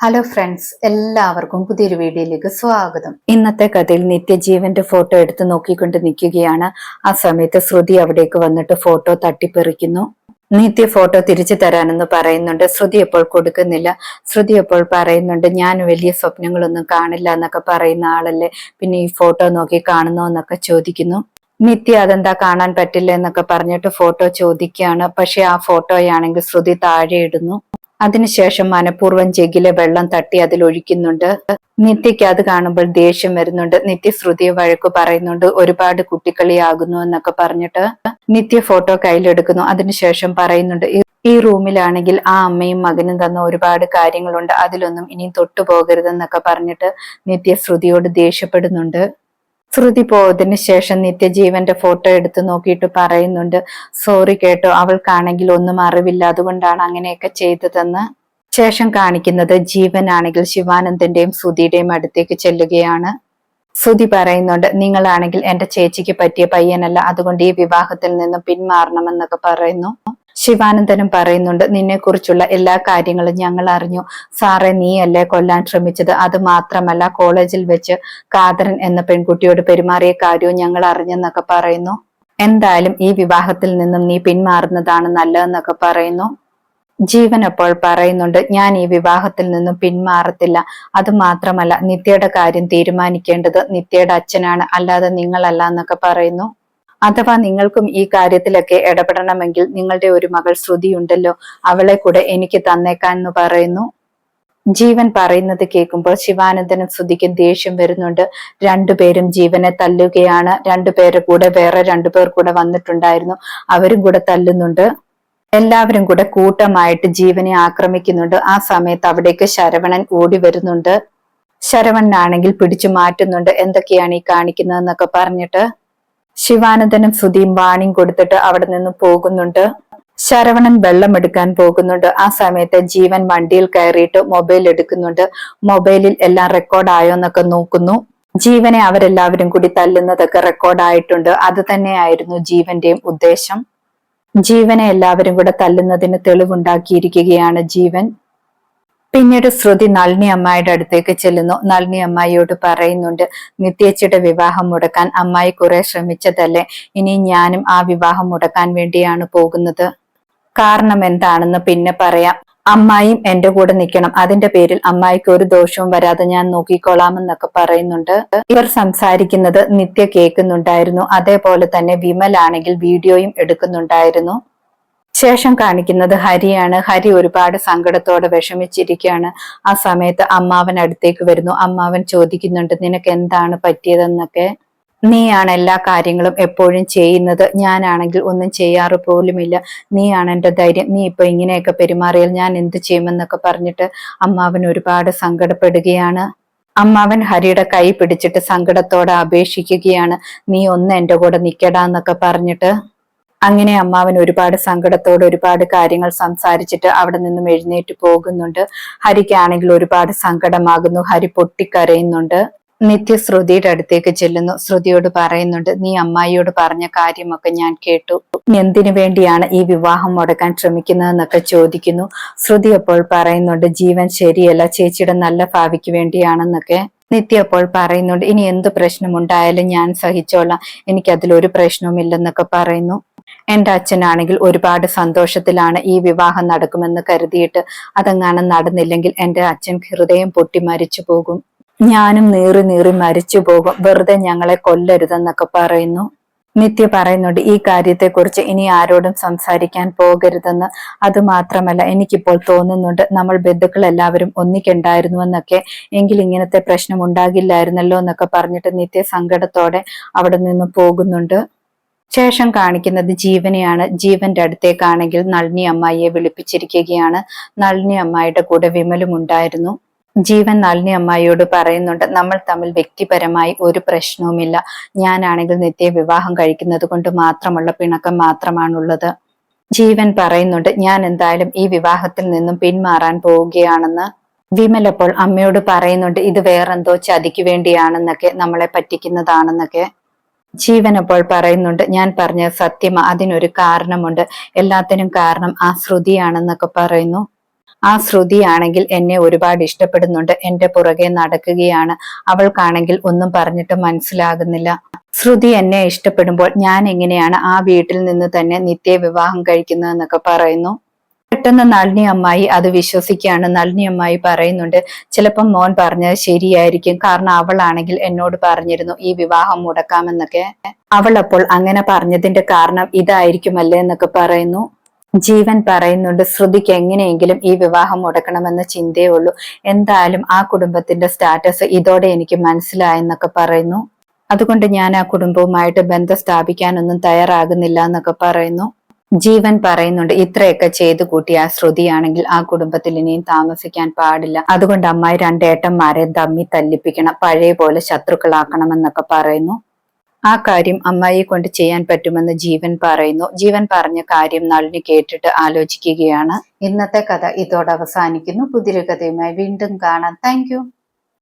Hello friends എല്ലാവർക്കും പുതിയൊരു വീഡിയോയിലേക്ക് സ്വാഗതം. ഇന്നത്തെ കഥയിൽ നിത്യജീവന്റെ ഫോട്ടോ എടുത്ത് നോക്കിക്കൊണ്ട് നിൽക്കുകയാണ്. ആ സമയത്ത് ശ്രുതി അവിടേക്ക് വന്നിട്ട് ഫോട്ടോ തട്ടിപ്പെറിക്കുന്നു. നിത്യ ഫോട്ടോ തിരിച്ചു തരാനെന്ന് പറയുന്നുണ്ട്. ശ്രുതി എപ്പോൾ കൊടുക്കുന്നില്ല. ശ്രുതി എപ്പോൾ പറയുന്നുണ്ട് ഞാൻ വലിയ സ്വപ്നങ്ങളൊന്നും കാണില്ല എന്നൊക്കെ പറയുന്ന ആളല്ലേ? പിന്നെ ഈ ഫോട്ടോ നോക്കി കാണുന്നോ എന്നൊക്കെ ചോദിക്കുന്നു. നിത്യ അതെന്താ കാണാൻ പറ്റില്ല എന്നൊക്കെ പറഞ്ഞിട്ട് ഫോട്ടോ ചോദിക്കുകയാണ്. പക്ഷെ ആ ഫോട്ടോയാണെങ്കിൽ ശ്രുതി താഴെ ഇടുന്നു. അതിനുശേഷം മനഃപൂർവം ജഗിലെ വെള്ളം തട്ടി അതിൽ ഒഴിക്കുന്നുണ്ട് നിത്യയ്ക്ക് അത് കാണുമ്പോൾ ദേഷ്യം വരുന്നുണ്ട്. നിത്യ ശ്രുതിയെ വഴക്ക് പറയുന്നുണ്ട്. ഒരുപാട് കുട്ടിക്കളിയാകുന്നു എന്നൊക്കെ പറഞ്ഞിട്ട് നിത്യ ഫോട്ടോ കയ്യിലെടുക്കുന്നു. അതിനുശേഷം പറയുന്നുണ്ട് "ഈ- റൂമിലാണെങ്കിൽ ആ അമ്മയും മകനും തന്ന ഒരുപാട് കാര്യങ്ങളുണ്ട്. അതിലൊന്നും ഇനിയും തൊട്ടു പോകരുതെന്നൊക്കെ പറഞ്ഞിട്ട് നിത്യ ശ്രുതിയോട് ദേഷ്യപ്പെടുന്നുണ്ട്. ശ്രുതി പോയതിനു ശേഷം നിത്യജീവന്റെ ഫോട്ടോ എടുത്തു നോക്കിയിട്ട് പറയുന്നുണ്ട് സോറി കേട്ടോ അവൾക്കാണെങ്കിൽ ഒന്നും അറിവില്ല അതുകൊണ്ടാണ് അങ്ങനെയൊക്കെ ചെയ്തതെന്ന്. ശേഷം കാണിക്കുന്നത് ജീവനാണെങ്കിൽ ശിവാനന്ദന്റെയും സുധിയുടെയും അടുത്തേക്ക് ചെല്ലുകയാണ്. സുധി പറയുന്നുണ്ട് നിങ്ങളാണെങ്കിൽ എന്റെ ചേച്ചിക്ക് പറ്റിയ പയ്യനല്ല അതുകൊണ്ട് ഈ വിവാഹത്തിൽ നിന്നും പിന്മാറണമെന്നൊക്കെ പറയുന്നു. ശിവാനന്ദനും പറയുന്നുണ്ട് നിന്നെക്കുറിച്ചുള്ള എല്ലാ കാര്യങ്ങളും ഞങ്ങൾ അറിഞ്ഞു. സാറേ നീയല്ലേ കൊല്ലാൻ ശ്രമിച്ചത്? അത് മാത്രമല്ല കോളേജിൽ വെച്ച് കാതരൻ എന്ന പെൺകുട്ടിയോട് പെരുമാറിയ കാര്യവും ഞങ്ങൾ അറിഞ്ഞെന്നൊക്കെ പറയുന്നു. എന്തായാലും ഈ വിവാഹത്തിൽ നിന്നും നീ പിന്മാറുന്നതാണ് നല്ലതെന്നൊക്കെ പറയുന്നു. ജീവൻ അപ്പോൾ പറയുന്നുണ്ട് ഞാൻ ഈ വിവാഹത്തിൽ നിന്നും പിന്മാറത്തില്ല. അത് മാത്രമല്ല നിത്യയുടെ കാര്യം തീരുമാനിക്കേണ്ടത് നിത്യയുടെ അച്ഛനാണ്. അല്ലാതെ നിങ്ങളല്ല എന്നൊക്കെ പറയുന്നു. അഥവാ നിങ്ങൾക്കും ഈ കാര്യത്തിലൊക്കെ ഇടപെടണമെങ്കിൽ നിങ്ങളുടെ ഒരു മകൾ ശ്രുതി ഉണ്ടല്ലോ അവളെ കൂടെ എനിക്ക് തന്നേക്കാൻ എന്ന് പറയുന്നു. ജീവൻ പറയുന്നത് കേൾക്കുമ്പോൾ ശിവാനന്ദനും ശ്രുതിക്കും ദേഷ്യം വരുന്നുണ്ട്. രണ്ടുപേരും ജീവനെ തല്ലുകയാണ്. രണ്ടുപേരെ കൂടെ വേറെ രണ്ടുപേർ കൂടെ വന്നിട്ടുണ്ടായിരുന്നു. അവരും കൂടെ തല്ലുന്നുണ്ട്. എല്ലാവരും കൂടെ കൂട്ടമായിട്ട് ജീവനെ ആക്രമിക്കുന്നുണ്ട്. ആ സമയത്ത് അവിടേക്ക് ശരവണൻ ഓടി വരുന്നുണ്ട്. ശരവണനാണെങ്കിൽ പിടിച്ചു മാറ്റുന്നുണ്ട്. എന്തൊക്കെയാണ് ഈ കാണിക്കുന്നതെന്നൊക്കെ പറഞ്ഞിട്ട് ശിവാനന്ദനും സുധിയും വാണിയും കൊടുത്തിട്ട് അവിടെ നിന്ന് പോകുന്നുണ്ട്. ശരവണൻ വെള്ളം എടുക്കാൻ പോകുന്നുണ്ട്. ആ സമയത്ത് ജീവൻ വണ്ടിയിൽ കയറിയിട്ട് മൊബൈൽ എടുക്കുന്നുണ്ട്. മൊബൈലിൽ എല്ലാം റെക്കോർഡ് ആയോ എന്നൊക്കെ നോക്കുന്നു. ജീവനെ അവരെല്ലാവരും കൂടി തല്ലുന്നതൊക്കെ റെക്കോർഡ് ആയിട്ടുണ്ട്. അത് തന്നെയായിരുന്നു ജീവന്റെയും ഉദ്ദേശം. ജീവനെ എല്ലാവരും കൂടെ തല്ലുന്നതിന് തെളിവുണ്ടാക്കിയിരിക്കുകയാണ് ജീവൻ. പിന്നീട് ശ്രുതി നളിനി അമ്മായിയുടെ അടുത്തേക്ക് ചെല്ലുന്നു. നളിനി അമ്മായിയോട് പറയുന്നുണ്ട് നിത്യച്ചിയുടെ വിവാഹം മുടക്കാൻ അമ്മായി കുറെ ശ്രമിച്ചതല്ലേ? ഇനി ഞാനും ആ വിവാഹം മുടക്കാൻ വേണ്ടിയാണ് പോകുന്നത്. കാരണം എന്താണെന്ന് പിന്നെ പറയാം. അമ്മായിയും എന്റെ കൂടെ നിൽക്കണം. അതിന്റെ പേരിൽ അമ്മായിക്ക് ഒരു ദോഷവും വരാതെ ഞാൻ നോക്കിക്കോളാമെന്നൊക്കെ പറയുന്നുണ്ട്. ഇവർ സംസാരിക്കുന്നത് നിത്യ കേൾക്കുന്നുണ്ടായിരുന്നു. അതേപോലെ തന്നെ വിമലാണെങ്കിൽ വീഡിയോയും എടുക്കുന്നുണ്ടായിരുന്നു. ശേഷം കാണിക്കുന്നത് ഹരിയാണ്. ഹരി ഒരുപാട് സങ്കടത്തോടെ വിഷമിച്ചിരിക്കുകയാണ്. ആ സമയത്ത് അമ്മാവൻ അടുത്തേക്ക് വരുന്നു. അമ്മാവൻ ചോദിക്കുന്നുണ്ട് നിനക്ക് എന്താണ് പറ്റിയതെന്നൊക്കെ? നീയാണ് എല്ലാ കാര്യങ്ങളും എപ്പോഴും ചെയ്യുന്നത്. ഞാനാണെങ്കിൽ ഒന്നും ചെയ്യാറ് പോലുമില്ല. നീയാണ് എന്റെ ധൈര്യം. നീ ഇപ്പൊ ഇങ്ങനെയൊക്കെ പെരുമാറിയാൽ ഞാൻ എന്ത് ചെയ്യുമെന്നൊക്കെ പറഞ്ഞിട്ട് അമ്മാവൻ ഒരുപാട് സങ്കടപ്പെടുകയാണ്. അമ്മാവൻ ഹരിയുടെ കൈ പിടിച്ചിട്ട് സങ്കടത്തോടെ അപേക്ഷിക്കുകയാണ്. നീ ഒന്ന് എന്റെ കൂടെ നിൽക്കടാന്നൊക്കെ പറഞ്ഞിട്ട് അങ്ങനെ അമ്മാവൻ ഒരുപാട് സങ്കടത്തോടെ ഒരുപാട് കാര്യങ്ങൾ സംസാരിച്ചിട്ട് അവിടെ നിന്നും എഴുന്നേറ്റ് പോകുന്നുണ്ട്. ഹരിക്കാണെങ്കിൽ ഒരുപാട് സങ്കടമാകുന്നു. ഹരി പൊട്ടിക്കരയുന്നുണ്ട്. നിത്യ ശ്രുതിയുടെ അടുത്തേക്ക് ചെല്ലുന്നു. ശ്രുതിയോട് പറയുന്നുണ്ട് നീ അമ്മായിയോട് പറഞ്ഞ കാര്യമൊക്കെ ഞാൻ കേട്ടു. എന്തിനു വേണ്ടിയാണ് ഈ വിവാഹം മുടക്കാൻ ശ്രമിക്കുന്നതെന്നൊക്കെ ചോദിക്കുന്നു. ശ്രുതി അപ്പോൾ പറയുന്നുണ്ട് ജീവൻ ശരിയല്ല ചേച്ചിയുടെ നല്ല ഭാവിക്ക് വേണ്ടിയാണെന്നൊക്കെ. നിത്യ അപ്പോൾ പറയുന്നുണ്ട് ഇനി എന്ത് പ്രശ്നമുണ്ടായാലും ഞാൻ സഹിച്ചോളാം. എനിക്കതിലൊരു പ്രശ്നവുമില്ലെന്നൊക്കെ പറയുന്നു. എന്റെ അച്ഛനാണെങ്കിൽ ഒരുപാട് സന്തോഷത്തിലാണ് ഈ വിവാഹം നടക്കുമെന്ന് കരുതിയിട്ട് അതങ്ങനെ നടന്നില്ലെങ്കിൽ എന്റെ അച്ഛൻ ഹൃദയം പൊട്ടി മരിച്ചു പോകും. ഞാനും നീറി നീറി മരിച്ചു പോകും. വെറുതെ ഞങ്ങളെ കൊല്ലരുതെന്നൊക്കെ പറയുന്നു. നിത്യ പറയുന്നുണ്ട് ഈ കാര്യത്തെക്കുറിച്ച് ഇനി ആരോടും സംസാരിക്കാൻ പോകരുതെന്ന്. അതുമാത്രമല്ല എനിക്കിപ്പോൾ തോന്നുന്നുണ്ട് നമ്മൾ ബന്ധുക്കൾ എല്ലാവരും ഒന്നിക്കുണ്ടായിരുന്നുവെന്നൊക്കെ എങ്കിൽ ഇങ്ങനത്തെ പ്രശ്നം ഉണ്ടാകില്ലായിരുന്നല്ലോ എന്നൊക്കെ പറഞ്ഞിട്ട് നിത്യ സങ്കടത്തോടെ അവിടെ നിന്ന് പോകുന്നുണ്ട്. ശേഷം കാണിക്കുന്നത് ജീവനെയാണ്. ജീവന്റെ അടുത്തേക്കാണെങ്കിൽ നളിനി അമ്മായിയെ വിളിപ്പിച്ചിരിക്കുകയാണ്. നളിനി അമ്മായിയുടെ കൂടെ വിമലും ഉണ്ടായിരുന്നു. ജീവൻ നളിനി അമ്മായിയോട് പറയുന്നുണ്ട് നമ്മൾ തമ്മിൽ വ്യക്തിപരമായി ഒരു പ്രശ്നവുമില്ല. ഞാനാണെങ്കിൽ നിത്യ വിവാഹം കഴിക്കുന്നത് കൊണ്ട് മാത്രമുള്ള പിണക്കം മാത്രമാണുള്ളത്. ജീവൻ പറയുന്നുണ്ട് ഞാൻ എന്തായാലും ഈ വിവാഹത്തിൽ നിന്നും പിന്മാറാൻ പോവുകയാണെന്ന്. വിമൽ അപ്പോൾ അമ്മയോട് പറയുന്നുണ്ട് ഇത് വേറെന്തോ ചതിക്ക് വേണ്ടിയാണെന്നൊക്കെ നമ്മളെ പറ്റിക്കുന്നതാണെന്നൊക്കെ. ജീവൻ അപ്പോൾ പറയുന്നുണ്ട്. ഞാൻ പറഞ്ഞ സത്യം അതിനൊരു കാരണമുണ്ട്. എല്ലാത്തിനും കാരണം ആ ശ്രുതിയാണെന്നൊക്കെ പറയുന്നു. ആ ശ്രുതിയാണെങ്കിൽ എന്നെ ഒരുപാട് ഇഷ്ടപ്പെടുന്നുണ്ട്. എന്റെ പുറകെ നടക്കുകയാണ്. അവൾക്കാണെങ്കിൽ ഒന്നും പറഞ്ഞിട്ട് മനസ്സിലാകുന്നില്ല. ശ്രുതി എന്നെ ഇഷ്ടപ്പെടുമ്പോൾ ഞാൻ എങ്ങനെയാണ് ആ വീട്ടിൽ നിന്ന് തന്നെ നിത്യ വിവാഹം കഴിക്കുന്നതെന്നൊക്കെ പറയുന്നു. പെട്ടെന്ന് നളിനി അമ്മായി അത് വിശ്വസിക്കുകയാണ്. നളിനി അമ്മായി പറയുന്നുണ്ട് ചിലപ്പം മോൻ പറഞ്ഞത് ശരിയായിരിക്കും. കാരണം അവളാണെങ്കിൽ എന്നോട് പറഞ്ഞിരുന്നു ഈ വിവാഹം മുടക്കാമെന്നൊക്കെ. അവൾ അപ്പോൾ അങ്ങനെ പറഞ്ഞതിന്റെ കാരണം ഇതായിരിക്കുമല്ലേ എന്നൊക്കെ പറയുന്നു. ജീവൻ പറയുന്നുണ്ട് ശ്രുതിക്ക് എങ്ങനെയെങ്കിലും ഈ വിവാഹം മുടക്കണമെന്ന ചിന്തയേ ഉള്ളൂ എന്തായാലും ആ കുടുംബത്തിന്റെ സ്റ്റാറ്റസ് ഇതോടെ എനിക്ക് മനസ്സിലായെന്നൊക്കെ പറയുന്നു. അതുകൊണ്ട് ഞാൻ ആ കുടുംബവുമായിട്ട് ബന്ധം സ്ഥാപിക്കാനൊന്നും തയ്യാറാകുന്നില്ല എന്നൊക്കെ പറയുന്നു. ജീവൻ പറയുന്നുണ്ട് ഇത്രയൊക്കെ ചെയ്തു കൂട്ടിയ ആ ശ്രുതിയാണെങ്കിൽ ആ കുടുംബത്തിൽ ഇനിയും താമസിക്കാൻ പാടില്ല. അതുകൊണ്ട് അമ്മായി രണ്ടേട്ടന്മാരെ തമ്മി തല്ലിപ്പിക്കണം പഴയ പോലെ ശത്രുക്കളാക്കണമെന്നൊക്കെ പറയുന്നു. ആ കാര്യം അമ്മായിയെ കൊണ്ട് ചെയ്യാൻ പറ്റുമെന്ന് ജീവൻ പറയുന്നു. ജീവൻ പറഞ്ഞ കാര്യം നളിനി കേട്ടിട്ട് ആലോചിക്കുകയാണ്. ഇന്നത്തെ കഥ ഇതോടെ അവസാനിക്കുന്നു. പുതിയൊരു കഥയുമായി വീണ്ടും കാണാം. താങ്ക്